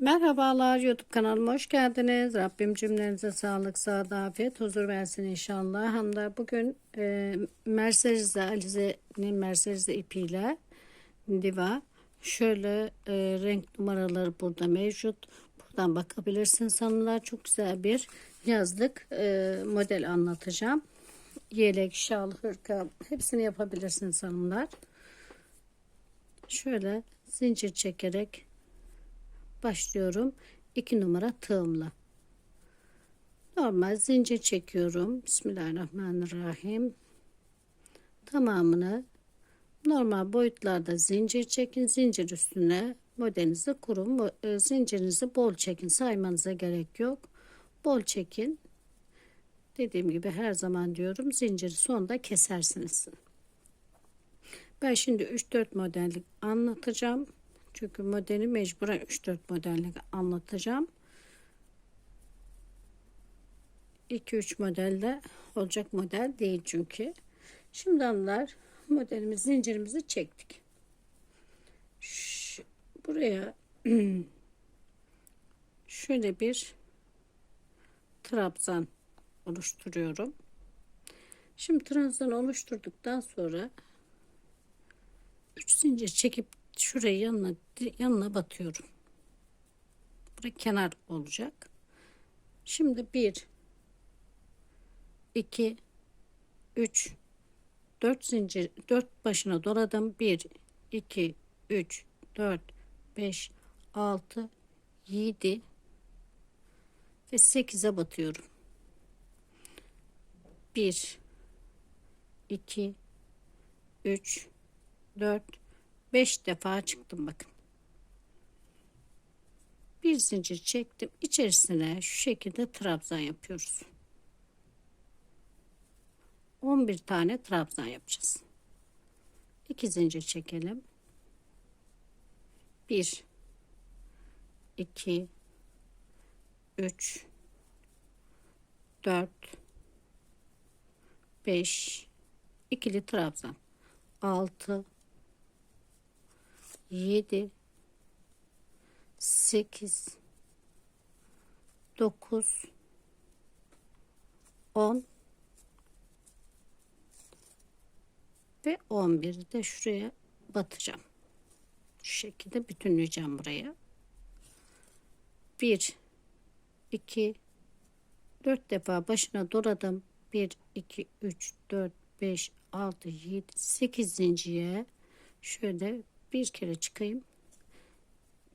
Merhabalar YouTube kanalıma hoş geldiniz. Rabbim cümlenize sağlık, sağlık, afiyet, huzur versin inşallah. Hamda bugün e, Mercedes'de Alize'nin Mercedes'de ipiyle diva şöyle e, renk numaraları burada mevcut. Buradan bakabilirsiniz hanımlar. Çok güzel bir yazlık e, model anlatacağım. Yelek, şal, hırka hepsini yapabilirsiniz hanımlar. Şöyle zincir çekerek başlıyorum. 2 numara tığımla. Normal zincir çekiyorum. Bismillahirrahmanirrahim. Tamamını normal boyutlarda zincir çekin. Zincir üstüne modelinizi kurun. E, Zincirinizi bol çekin. Saymanıza gerek yok. Bol çekin. Dediğim gibi her zaman diyorum zinciri sonda kesersiniz. Ben şimdi 3-4 modellik anlatacağım. Çünkü modeli mecburen 3-4 modellik anlatacağım. 2-3 modelde olacak model değil çünkü. Şimdi hanımlar modelimiz zincirimizi çektik. Şu, buraya şöyle bir trabzan oluşturuyorum. Şimdi trabzan oluşturduktan sonra 3 zincir çekip şuraya yanına yanına batıyorum. Burası kenar olacak. Şimdi 1 2 3 4 zincir 4 başına doladım. 1 2 3 4 5 6 7 ve 8'e batıyorum. 1 2 3 4 5 defa çıktım bakın. Bir zincir çektim. İçerisine şu şekilde trabzan yapıyoruz. 11 tane trabzan yapacağız. 2 zincir çekelim. 1 2 3 4 5 ikili trabzan 6 7 8 9 10 ve 11 de şuraya batacağım. Şu şekilde bütünleyeceğim buraya. 1 2 4 defa başına doladım. 1 2 3 4 5 6 7 8 zincire şöyle bir kere çıkayım.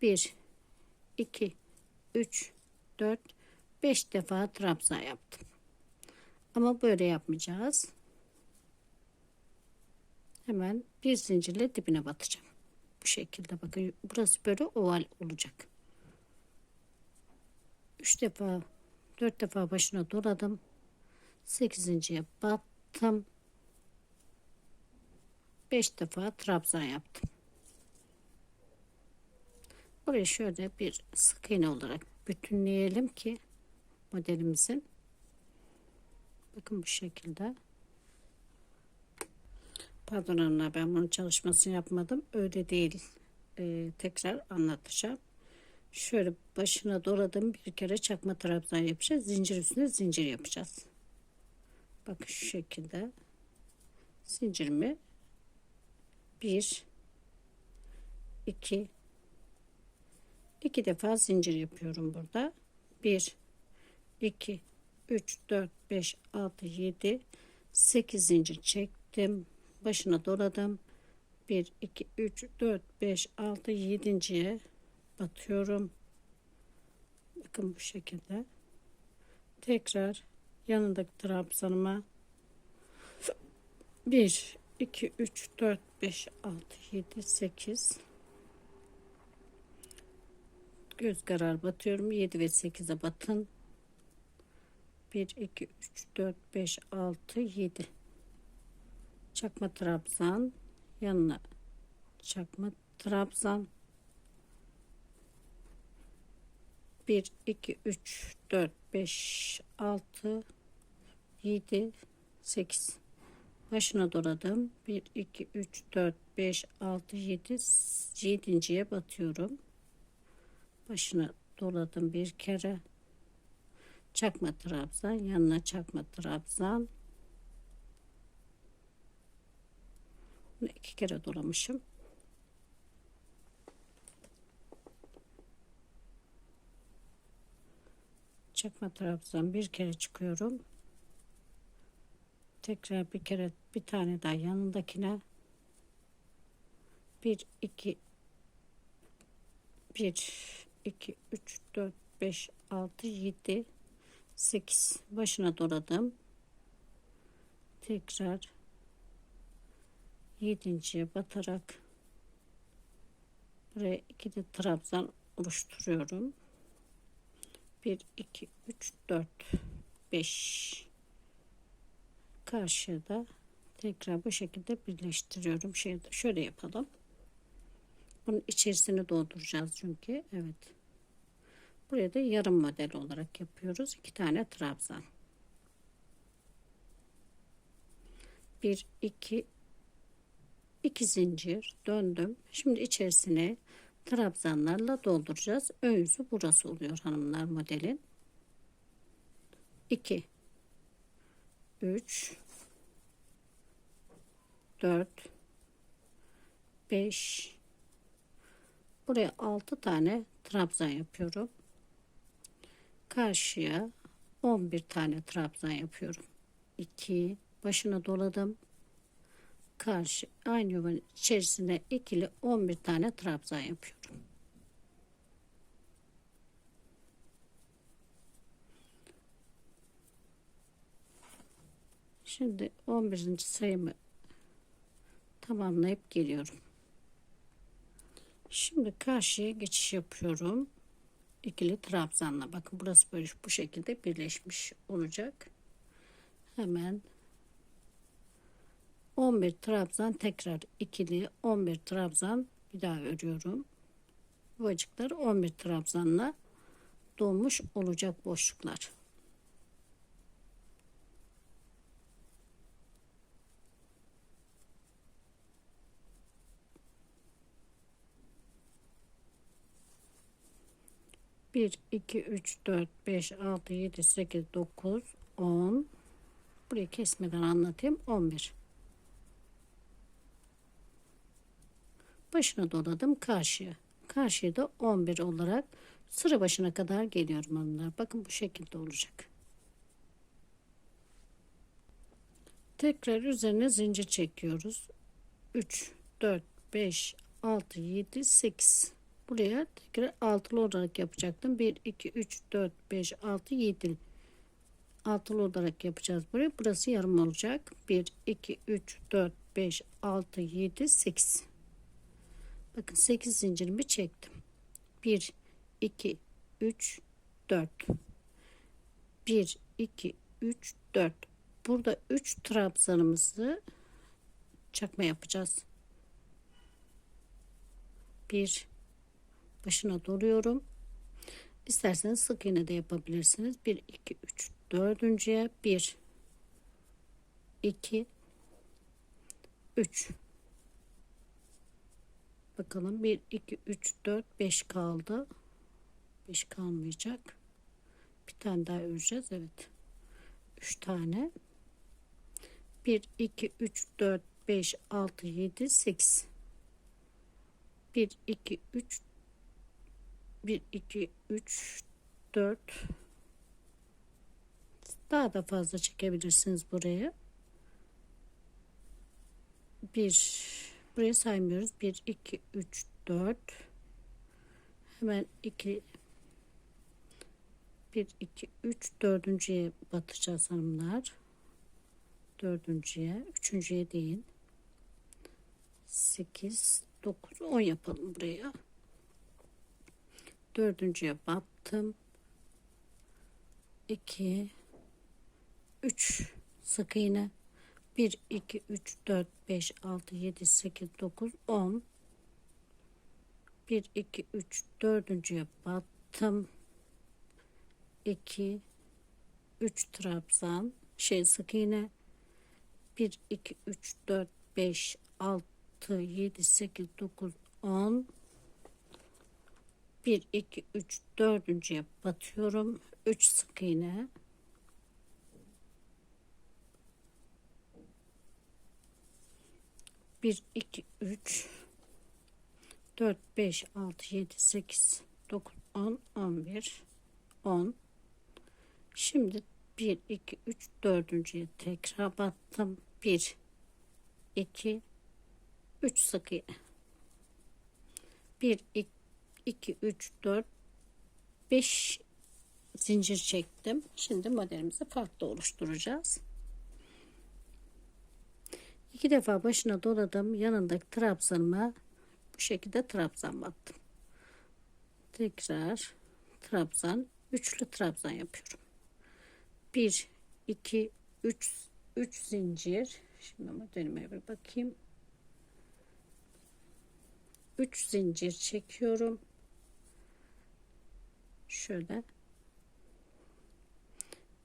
1 2 3 4 5 defa trabzan yaptım. Ama böyle yapmayacağız. Hemen bir zincirle dibine batacağım. Bu şekilde bakın burası böyle oval olacak. 3 defa 4 defa başına doladım. 8.ye battım. 5 defa trabzan yaptım. Burayı şöyle bir sık iğne olarak bütünleyelim ki modelimizin. Bakın bu şekilde. Pardon hanımlar ben bunun çalışmasını yapmadım. Öyle değil. Ee, tekrar anlatacağım. Şöyle başına doladım bir kere çakma trabzan yapacağız. Zincir üstüne zincir yapacağız. Bakın şu şekilde. Zincirimi 1 2 2 defa zincir yapıyorum burada. 1 2 3 4 5 6 7 8 zincir çektim. Başına doladım. 1 2 3 4 5 6 7.ye batıyorum. Bakın bu şekilde. Tekrar yanındaki trabzanıma 1 2 3 4 5 6 7 8 göz karar batıyorum. 7 ve 8'e batın. 1 2 3 4 5 6 7 çakma trabzan. Yanına çakma trabzan. 1 2 3 4 5 6 7 8 başına doladım 1 2 3 4 5 6 7 7.ye batıyorum başına doladım bir kere. Çakma trabzan yanına çakma trabzan. Bunu iki kere dolamışım. Çakma trabzan bir kere çıkıyorum. Tekrar bir kere bir tane daha yanındakine. 1 2 1 2 3 4 5 6 7 8 başına doladım tekrar yedinciye batarak buraya iki de trabzan oluşturuyorum 1 2 3 4 5 karşıda tekrar bu şekilde birleştiriyorum. Şöyle yapalım. Bunun içerisini dolduracağız çünkü. Evet. Buraya da yarım model olarak yapıyoruz. iki tane trabzan. Bir, iki, iki zincir döndüm. Şimdi içerisine trabzanlarla dolduracağız. Ön yüzü burası oluyor hanımlar modelin. 2 3 4 5 buraya 6 tane trabzan yapıyorum karşıya 11 tane trabzan yapıyorum 2 başına doladım karşı aynı yuvanın içerisine ikili 11 tane trabzan yapıyorum Şimdi 11. sayımı tamamlayıp geliyorum. Şimdi karşıya geçiş yapıyorum. İkili trabzanla. Bakın burası böyle bu şekilde birleşmiş olacak. Hemen 11 trabzan tekrar ikili 11 trabzan bir daha örüyorum. Yuvacıklar 11 trabzanla dolmuş olacak boşluklar. Bir, iki, üç, dört, beş, altı, yedi, sekiz, dokuz, on. Burayı kesmeden anlatayım. On bir. Başına doladım karşıya. Karşıya da 11 olarak sıra başına kadar geliyorum hanımlar. Bakın bu şekilde olacak. Tekrar üzerine zincir çekiyoruz. 3, 4, 5, 6, 7, 8. Buraya tekrar altılı olarak yapacaktım. 1, 2, 3, 4, 5, 6, 7. Altılı olarak yapacağız burayı. Burası yarım olacak. 1, 2, 3, 4, 5, 6, 7, 8. Bakın 8 zincirimi çektim. 1, 2, 3, 4. 1, 2, 3, 4. Burada 3 trabzanımızı çakma yapacağız. 1 başına doluyorum. İsterseniz sık iğne de yapabilirsiniz. 1 2 3 dördüncüye 1 2 3 Bakalım 1 2 3 4 5 kaldı. 5 kalmayacak. Bir tane daha öreceğiz. Evet. 3 tane. 1 2 3 4 5 6 7 8 1 2 3 1 2 3 4 daha da fazla çekebilirsiniz buraya. 1 buraya saymıyoruz. 1 2 3 4 hemen 2 1 2 3 dördüncüye batacağız hanımlar. Dördüncüye, üçüncüye değil. 8 9 10 yapalım buraya dördüncüye battım 2 3 sık iğne. 1 2 3 4 5 6 7 8 9 10 1 2 3 dördüncüye battım 2 3 trabzan şey sık iğne. 1 2 3 4 5 6 7 8 9 10 1 2 3 dördüncüye batıyorum. 3 sık iğne. Bir iki üç dört beş altı yedi sekiz dokuz on on bir on. Şimdi bir iki üç dördüncüye tekrar battım. Bir iki üç sık iğne. Bir iki 2 3 4 5 zincir çektim. Şimdi modelimizi farklı oluşturacağız. İki defa başına doladım. Yanındaki trabzanıma bu şekilde trabzan battım. Tekrar trabzan, üçlü trabzan yapıyorum. 1 2 3 3 zincir. Şimdi modelime bir bakayım. 3 zincir çekiyorum şöyle.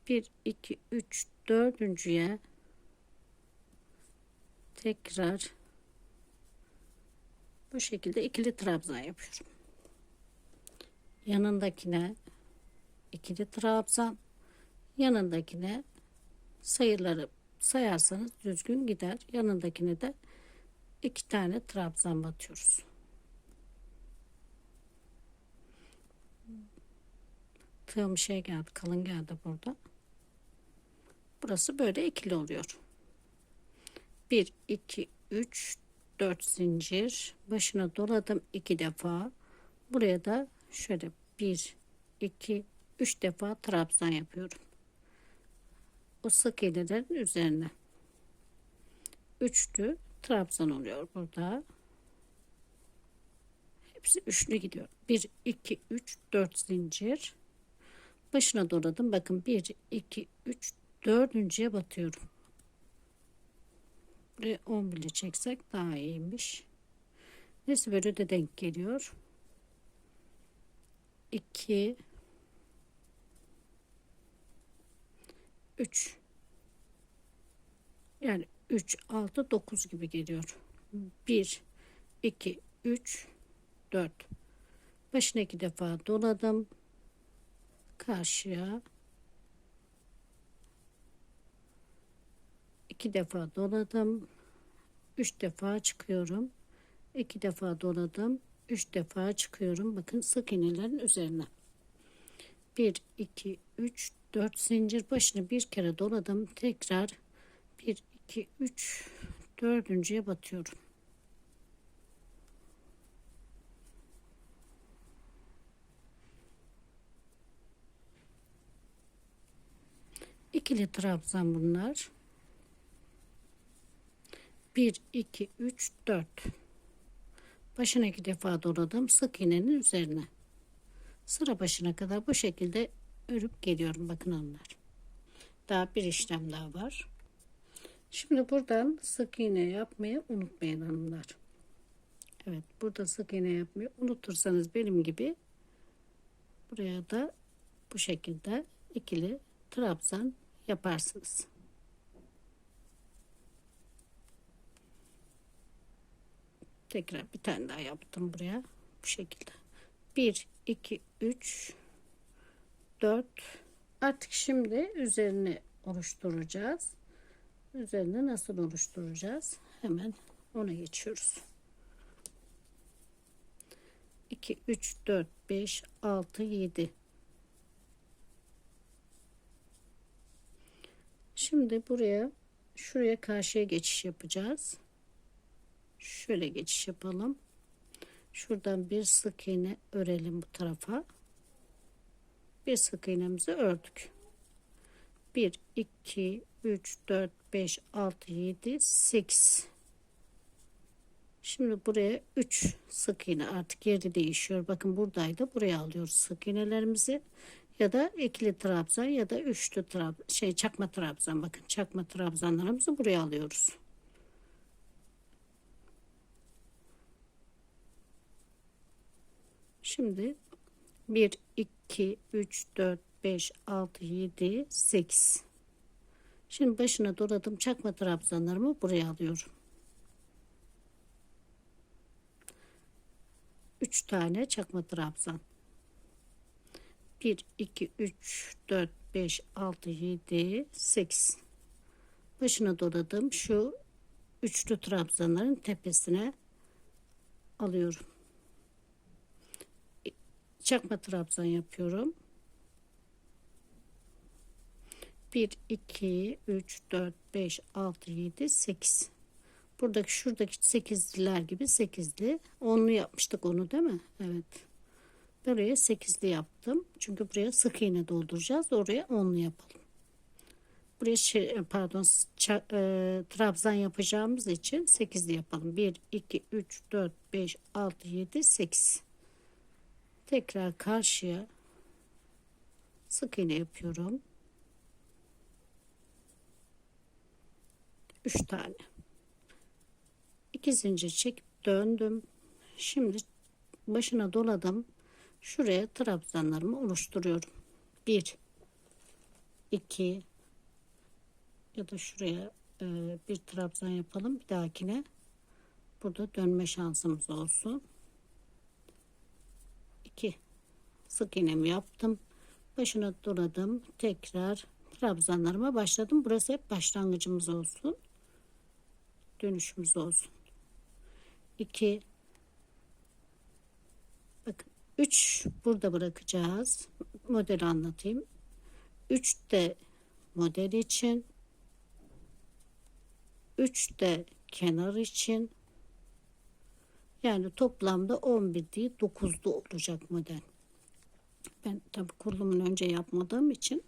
1 2 3 dördüncüye tekrar bu şekilde ikili trabzan yapıyorum. Yanındakine ikili trabzan yanındakine sayıları sayarsanız düzgün gider. Yanındakine de iki tane trabzan batıyoruz tığım şey geldi kalın geldi burada. Burası böyle ikili oluyor. 1 2 3 4 zincir. Başına doladım iki defa. Buraya da şöyle 1 2 3 defa trabzan yapıyorum. O sık iğnelerin üzerine. Üçlü trabzan oluyor burada. Hepsi üçlü gidiyor. 1 2 3 4 zincir başına doladım. Bakın 1, 2, 3, dördüncüye batıyorum. Buraya 10 bile çeksek daha iyiymiş. Neyse böyle de denk geliyor. 2 3 yani 3 6 9 gibi geliyor. 1 2 3 4 başına iki defa doladım karşıya iki defa doladım üç defa çıkıyorum. İki defa doladım üç defa çıkıyorum. Bakın sık iğnelerin üzerine. 1 2 3 4 zincir başını bir kere doladım tekrar 1 2 3 dördüncüye batıyorum ikili trabzan bunlar. 1 2 3 4 başına iki defa doladım sık iğnenin üzerine. Sıra başına kadar bu şekilde örüp geliyorum bakın onlar. Daha bir işlem daha var. Şimdi buradan sık iğne yapmayı unutmayın hanımlar. Evet burada sık iğne yapmayı unutursanız benim gibi buraya da bu şekilde ikili trabzan yaparsınız. Tekrar bir tane daha yaptım buraya. Bu şekilde. 1, 2, 3, 4. Artık şimdi üzerini oluşturacağız. Üzerini nasıl oluşturacağız? Hemen ona geçiyoruz. 2, 3, 4, 5, 6, 7. Şimdi buraya şuraya karşıya geçiş yapacağız. Şöyle geçiş yapalım. Şuradan bir sık iğne örelim bu tarafa. Bir sık iğnemizi ördük. 1 2 3 4 5 6 7 8 Şimdi buraya 3 sık iğne artık yeri değişiyor. Bakın buradaydı. Buraya alıyoruz sık iğnelerimizi ya da ikili trabzan ya da üçlü trab şey çakma trabzan bakın çakma trabzanlarımızı buraya alıyoruz. Şimdi 1 2 3 4 5 6 7 8 Şimdi başına doladım çakma trabzanlarımı buraya alıyorum. 3 tane çakma trabzan. 1 2 3 4 5 6 7 8 başına doladım. Şu üçlü trabzanların tepesine alıyorum. Çakma trabzan yapıyorum. 1 2 3 4 5 6 7 8 buradaki şuradaki sekizliler gibi sekizli. Onlu yapmıştık onu değil mi? Evet buraya sekizli yaptım. Çünkü buraya sık iğne dolduracağız. Oraya onlu yapalım. Buraya şey, pardon ça, e, trabzan yapacağımız için sekizli yapalım. 1 2 3 4 5 6 7 8 tekrar karşıya sık iğne yapıyorum. 3 tane. 2 zincir çekip döndüm. Şimdi başına doladım şuraya trabzanlarımı oluşturuyorum. 1 2 ya da şuraya e, bir trabzan yapalım. Bir dahakine burada dönme şansımız olsun. 2 sık iğnemi yaptım. Başına doladım tekrar trabzanlarıma başladım. Burası hep başlangıcımız olsun. Dönüşümüz olsun. 2 bakın 3 burada bırakacağız. Modeli anlatayım. 3 de model için. 3 de kenar için. Yani toplamda 11 değil 9'lu olacak model. Ben tabi kurulumun önce yapmadığım için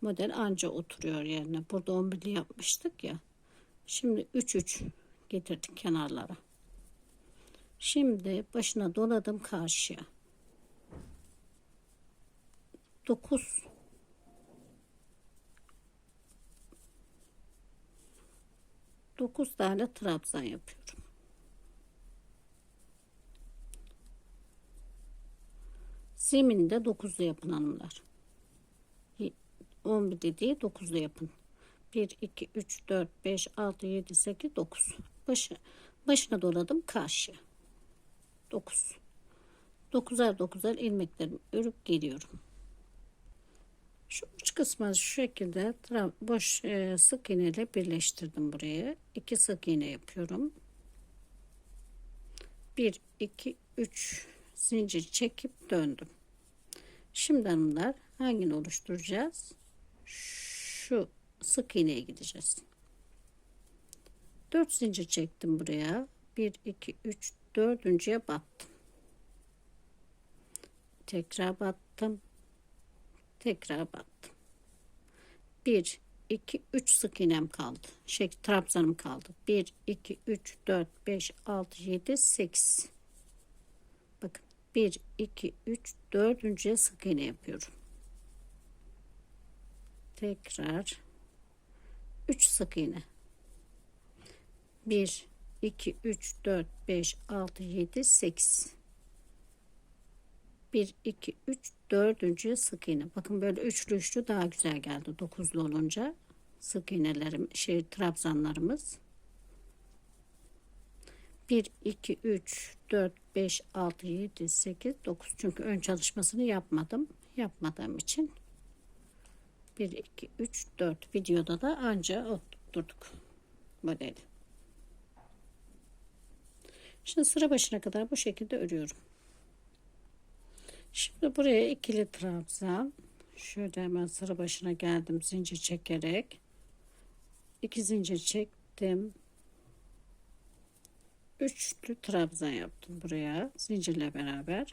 model anca oturuyor yerine. Burada 11'li yapmıştık ya. Şimdi 3 3 getirdik kenarlara. Şimdi başına doladım karşıya 9 9 tane trabzan yapıyorum. Zeminde 9'lu yapın hanımlar. 11 dediği 9'lu yapın. 1, 2, 3, 4, 5, 6, 7, 8, 9. Başı, başına doladım karşı. 9. 9'ar 9'ar ilmeklerimi örüp geliyorum. Şu uç kısmı şu şekilde boş e, sık iğne ile birleştirdim buraya. 2 sık iğne yapıyorum. 1, 2, 3 zincir çekip döndüm. Şimdi hanımlar hangini oluşturacağız? Şu sık iğneye gideceğiz. 4 zincir çektim buraya. 1 2 3 dördüncüye battım. Tekrar battım. Tekrar battım. 1 2 3 sık iğnem kaldı. Şey trabzanım kaldı. 1 2 3 4 5 6 7 8. Bakın 1 2 3 dördüncüye sık iğne yapıyorum. Tekrar 3 sık iğne 1 2 3 4 5 6 7 8 1 2 3 dördüncü sık iğne. Bakın böyle üçlü üçlü daha güzel geldi dokuzlu olunca. Sık iğnelerim şey trabzanlarımız. 1 2 3 4 5 6 7 8 9 çünkü ön çalışmasını yapmadım. Yapmadığım için. 1 2 3 4 videoda da anca oturttuk modeli şimdi sıra başına kadar bu şekilde örüyorum şimdi buraya ikili trabzan. Şöyle hemen sıra başına geldim zincir çekerek. İki zincir çektim. Üçlü trabzan yaptım buraya zincirle beraber.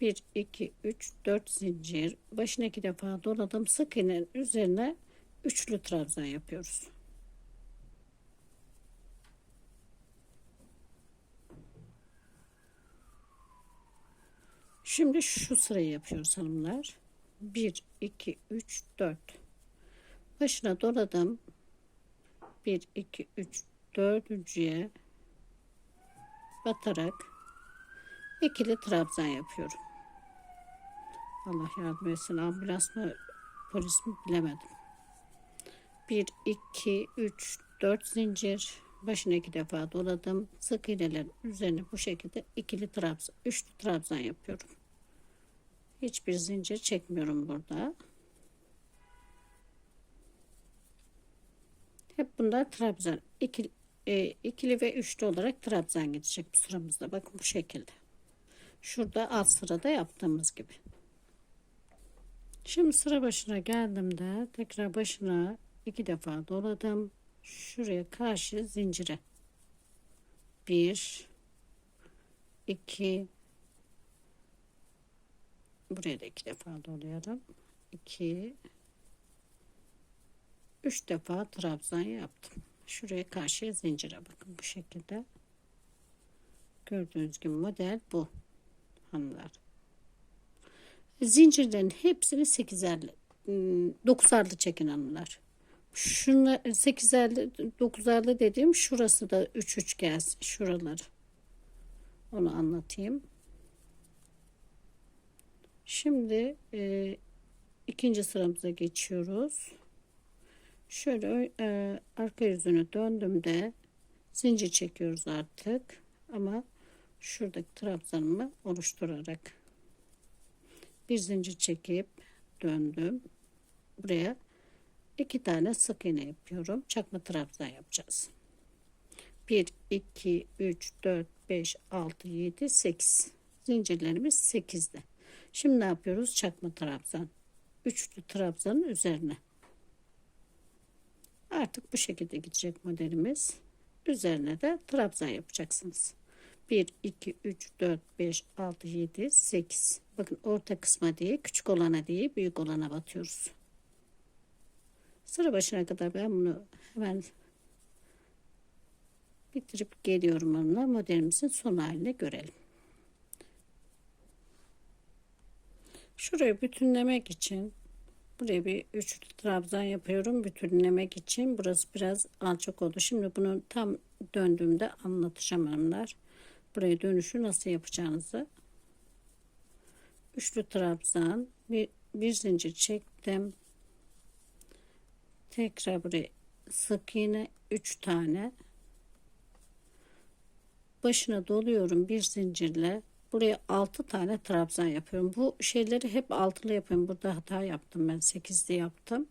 1 2 3 4 zincir. Başına iki defa doladım. Sık iğnenin üzerine üçlü trabzan yapıyoruz şimdi şu sırayı yapıyoruz hanımlar. 1 2 3 4 başına doladım 1 2 3 dördüncüye batarak ikili trabzan yapıyorum. Allah yardım etsin. Ambulans mı polis mi bilemedim. 1 2 3 4 zincir. Başına iki defa doladım. Sık iğnelerin üzerine bu şekilde ikili trabzan üçlü trabzan yapıyorum Hiçbir zincir çekmiyorum burada. Hep bunlar trabzan. İkili, e, ikili ve üçlü olarak trabzan gidecek bu sıramızda. Bakın bu şekilde. Şurada alt sırada yaptığımız gibi. Şimdi sıra başına geldiğimde tekrar başına iki defa doladım. Şuraya karşı zincire. Bir, iki, buraya da iki defa doluyorum. İki, üç defa trabzan yaptım. Şuraya karşı zincire bakın bu şekilde. Gördüğünüz gibi model bu hanımlar. Zincirlerin hepsini sekizerli, ım, dokuzarlı çekin hanımlar. Şunlar sekizerli, dokuzarlı dediğim şurası da üç üç gelsin şuraları. Onu anlatayım. Şimdi e, ikinci sıramıza geçiyoruz. Şöyle e, arka yüzünü döndüğümde zincir çekiyoruz artık. Ama şuradaki trabzanımı oluşturarak bir zincir çekip döndüm. Buraya iki tane sık iğne yapıyorum. Çakma trabzan yapacağız. 1, 2, 3, 4, 5, 6, 7, 8. Zincirlerimiz 8'de. Şimdi ne yapıyoruz? Çakma trabzan. Üçlü trabzanın üzerine. Artık bu şekilde gidecek modelimiz. Üzerine de trabzan yapacaksınız. 1, 2, 3, 4, 5, 6, 7, 8. Bakın orta kısma değil, küçük olana değil, büyük olana batıyoruz. Sıra başına kadar ben bunu hemen bitirip geliyorum onunla. Modelimizin son halini görelim. Şurayı bütünlemek için buraya bir üç trabzan yapıyorum bütünlemek için. Burası biraz alçak oldu. Şimdi bunu tam döndüğümde anlatacağım hanımlar. Buraya dönüşü nasıl yapacağınızı. Üçlü trabzan bir, bir zincir çektim. Tekrar buraya sık iğne 3 tane başına doluyorum bir zincirle buraya 6 tane trabzan yapıyorum. Bu şeyleri hep altılı yapıyorum. Burada hata yaptım ben. 8'li yaptım.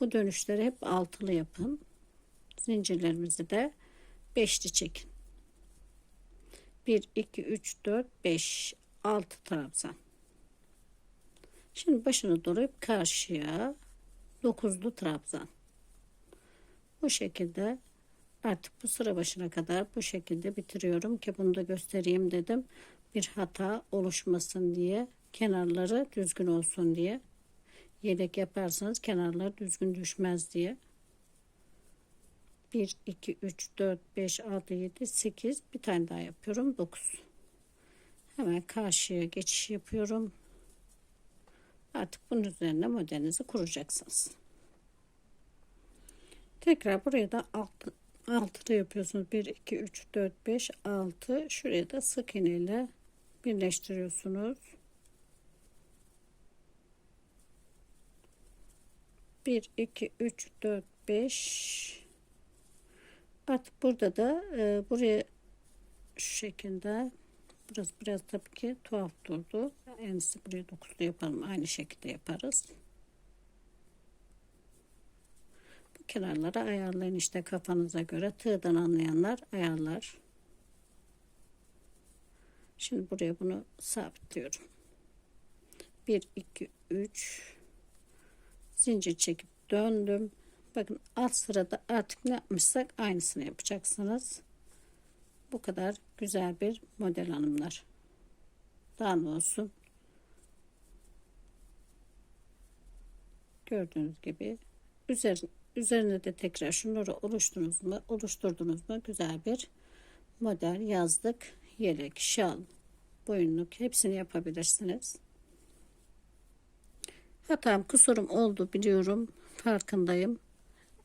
Bu dönüşleri hep altılı yapın. Zincirlerimizi de 5'li çekin. 1 2 3 4 5 6 trabzan. Şimdi başını dolayıp karşıya 9'lu trabzan. Bu şekilde artık bu sıra başına kadar bu şekilde bitiriyorum ki bunu da göstereyim dedim. Bir hata oluşmasın diye kenarları düzgün olsun diye. Yedek yaparsanız kenarlar düzgün düşmez diye. 1 2 3 4 5 6 7 8 bir tane daha yapıyorum 9 hemen karşıya geçiş yapıyorum. Artık bunun üzerine modelinizi kuracaksınız. Tekrar buraya da alt, altılı yapıyorsunuz. 1 2 3 4 5 6 şuraya da sık iğne ile birleştiriyorsunuz. 1 2 3 4 5 artık burada da e, buraya şu şekilde burası biraz tabii ki tuhaf durdu. En iyisi buraya dokuzlu yapalım aynı şekilde yaparız bu kenarları ayarlayın. İşte kafanıza göre tığdan anlayanlar ayarlar. Şimdi buraya bunu sabitliyorum. 1 2 3 zincir çekip döndüm. Bakın alt sırada artık ne yapmışsak aynısını yapacaksınız. Bu kadar güzel bir model hanımlar. Daha ne olsun? Gördüğünüz gibi üzerine, üzerine de tekrar şunları oluşturdunuz mu oluşturdunuz mu? Güzel bir model yazdık. Yelek şal boyunluk hepsini yapabilirsiniz. Hatam kusurum oldu biliyorum. Farkındayım.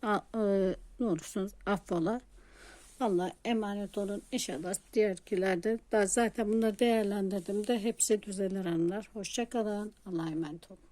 A, e, ne olursunuz affola. Allah emanet olun. İnşallah diğerkilerde da zaten bunları değerlendirdim de hepsi düzelir anlar hoşçakalın Allah'a emanet olun